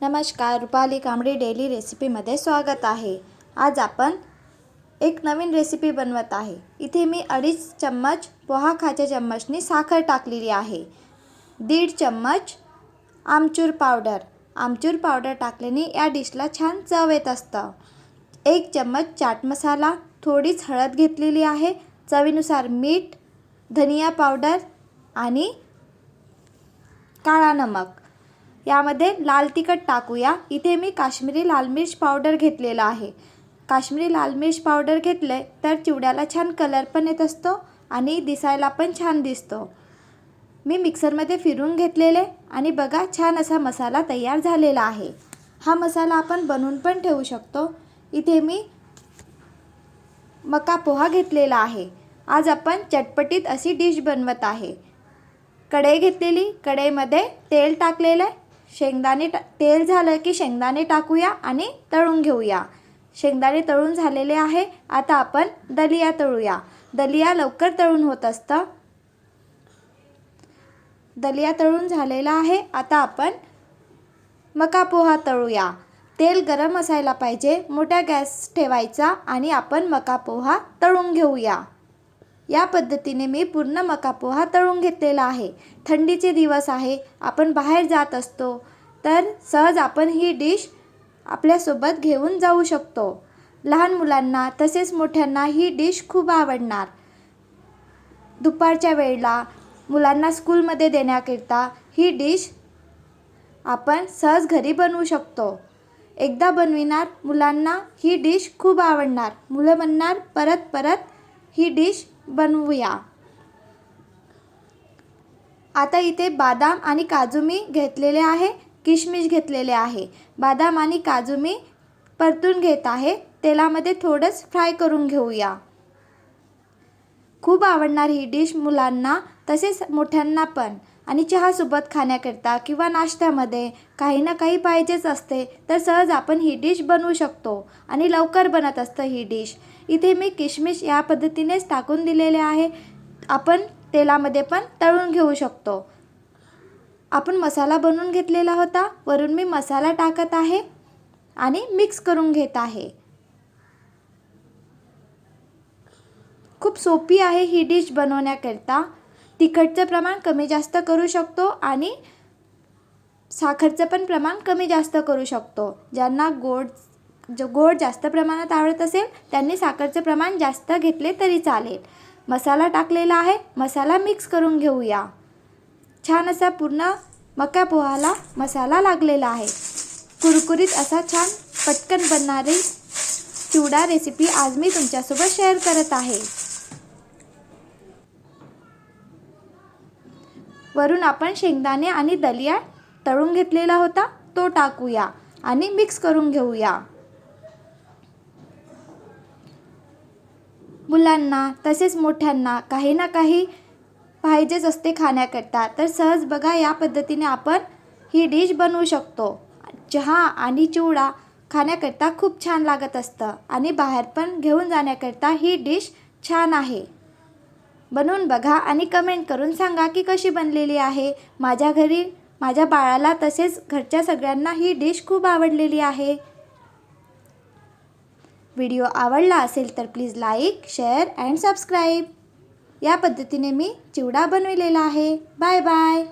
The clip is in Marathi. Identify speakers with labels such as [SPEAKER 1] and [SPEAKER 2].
[SPEAKER 1] नमस्कार रुपाली कांबडी डेली रेसिपीमध्ये स्वागत आहे. आज आपण एक नवीन रेसिपी बनवत आहे. इथे मी अडीच चम्मच पोहा खाच्या चम्मचनी साखर टाकलेली आहे. दीड चम्मच आमचूर पावडर. आमचूर पावडर टाकल्याने या डिशला छान चव येत असतं. एक चम्मच चाट मसाला थोडीच हळद घेतलेली आहे चवीनुसार मीठ धनिया पावडर आणि काळा नमक. यामध्ये लाल तिखट टाकूया. इथे मी काश्मीरी लाल मिर्च पावडर घेतलेला आहे. काश्मीरी लाल मिर्च पावडर घेतले तर चिवड्याला छान कलर पण येत असतो आणि दिसायला पण छान दिसतो. मी मिक्सरमध्ये फिरून घेतलेले आणि बघा छान असा मसाला तयार झालेला आहे. हा मसाला आपण बनवून पण ठेवू शकतो. इथे मी मका पोहा घेतलेला आहे. आज आपण चटपटीत अशी डिश बनवत आहे. कढई घेतलेली. कढईमध्ये तेल टाकलेलं आहे. शेंगदाणे टा तेल झालं की शेंगदाणे टाकूया आणि तळून घेऊया. शेंगदाणे तळून झालेले आहे आता आपण दलिया तळूया. दलिया लवकर तळून होत असतं. दलिया तळून झालेला आहे आता आपण मका पोहा तळूया. तेल गरम असायला पाहिजे मोठ्या गॅस ठेवायचा आणि आपण मका पोहा तळून घेऊया. या पद्धतीने मी पूर्ण मका पोहा तळून घेतलेला आहे. थंडीचे दिवस आहे आपण बाहेर जात असतो तर सहज आपण ही डिश आपल्यासोबत घेऊन जाऊ शकतो. लहान मुलांना तसेच मोठ्यांना ही डिश खूप आवडणार. दुपारच्या वेळेला मुलांना स्कूलमध्ये देण्याकरिता ही डिश आपण सहज घरी बनवू शकतो. एकदा बनविणार मुलांना ही डिश खूप आवडणार. मुलं म्हणणार परत परत ही डिश बनवूया. आता इथे बादाम आणि काजू मी घेतलेले आहे किशमिश घेतलेले आहे. बादाम आणि काजू मी परतून घेत आहे तेलामध्ये थोडंच फ्राय करून घेऊया. खूप आवडणार ही डिश मुलांना तसेच मोठ्यांना पण. आणि चहासोबत खाण्याकरता किंवा नाश्त्यामध्ये काही ना काही पाहिजेच असते तर सहज आपण ही डिश बनवू शकतो आणि लवकर बनत असतं ही डिश. इथे मी किशमिश या पद्धतीनेच टाकून दिलेले आहे. आपण तेलामध्ये पण तळून घेऊ शकतो. आपण मसाला बनवून घेतलेला होता. वरून मी मसाला टाकत आहे आणि मिक्स करून घेत आहे. खूप सोपी आहे ही डिश बनवण्याकरता. तिखटचं प्रमाण कमी जास्त करू शकतो आणि साखरचं पण प्रमाण कमी जास्त करू शकतो. ज्यांना गोड जो गोड जास्त प्रमाणात आवडत असेल त्यांनी साखरचं प्रमाण जास्त घेतले तरी चालेल. मसाला टाकलेला आहे. मसाला मिक्स करून घेऊया. छान असा पूर्ण मका पोहाला मसाला लागलेला आहे. कुरकुरीत असा छान पटकन बनणारी चिवडा रेसिपी आज मी तुमच्यासोबत शेअर करत आहे. वरून आपण शेंगदाणे आणि दलिया तळून घेतलेला होता तो टाकूया आणि मिक्स करून घेऊया. मुलांना तसेच मोठ्यांना काही ना काही पाहिजेच असते खाण्याकरता. तर सहज बघा या पद्धतीने आपण ही डिश बनवू शकतो. चहा आणि चिवडा खाण्याकरता खूप छान लागत असतं आणि बाहेर पण घेऊन जाण्याकरता ही डिश छान आहे. बनवून बघा आणि कमेंट करून सांगा की कशी बनलेली आहे. माझ्या घरी माझ्या बाळाला तसेच घरच्या सगळ्यांना ही डिश खूप आवडलेली आहे. व्हिडिओ आवडला असेल तर please like share and subscribe या पद्धतीने मी चिवडा बनविलेला आहे. Bye bye